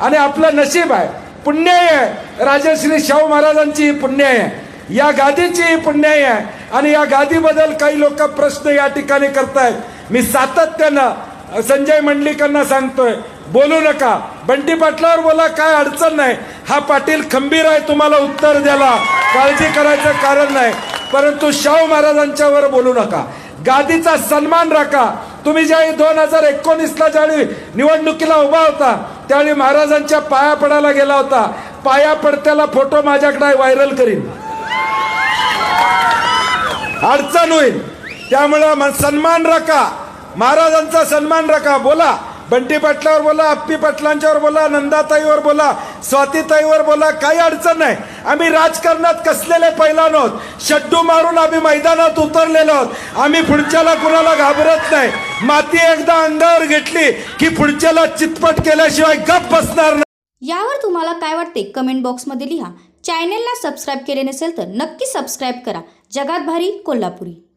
आणि आपलं नशीब आहे. पुण्य आहे. राजश्री शाहू महाराजांची पुण्य आहे. या गादीची पुण्य आहे. आणि या गादीबद्दल काही लोक प्रश्न या ठिकाणी करतायत. मी सातत्यानं संजय मंडलिकांना सांगतोय बोलू नका. बंटी पाटलावर बोला काय अडचण नाही. हा पाटील खंबीर आहे तुम्हाला उत्तर द्यायला काळजी करायचं कारण नाही. परंतु शाहू महाराजांच्यावर बोलू नका. गादीचा सन्मान राखा. तुम्ही ज्यावेळी दोन हजार एकोणीसला ज्यावेळी निवडणुकीला उभा होता त्यावेळी महाराजांच्या पाया पडायला गेला होता. पाया पडत्याला फोटो माझ्याकडे व्हायरल करीन. अडचण होईल. त्यामुळं सन्मान रखा. महाराजांचा सन्मान रखा. बोला. बंटी पाटलावर बोला अप्पी पाटलांच्यावर बोला नंदाताईवर बोला स्वातीताईवर बोला काही अडचण नाही. आम्ही राजकारणात कसलेले पैलान आहोत? शड्डू मारून आम्ही मैदानात उतरलेलो आहोत. आम्ही पुढच्याला कुणाला घाबरत नाही. माती एकदा अंगावर घेतली की पुढच्याला चितपट केल्याशिवाय गप बसणार नाही. यावर तुम्हाला काय वाटते? कमेंट बॉक्समध्ये लिहा. चॅनेलला सबस्क्राईब केले नसेल तर नक्की सबस्क्राईब करा. जगात भारी कोल्हापुरी.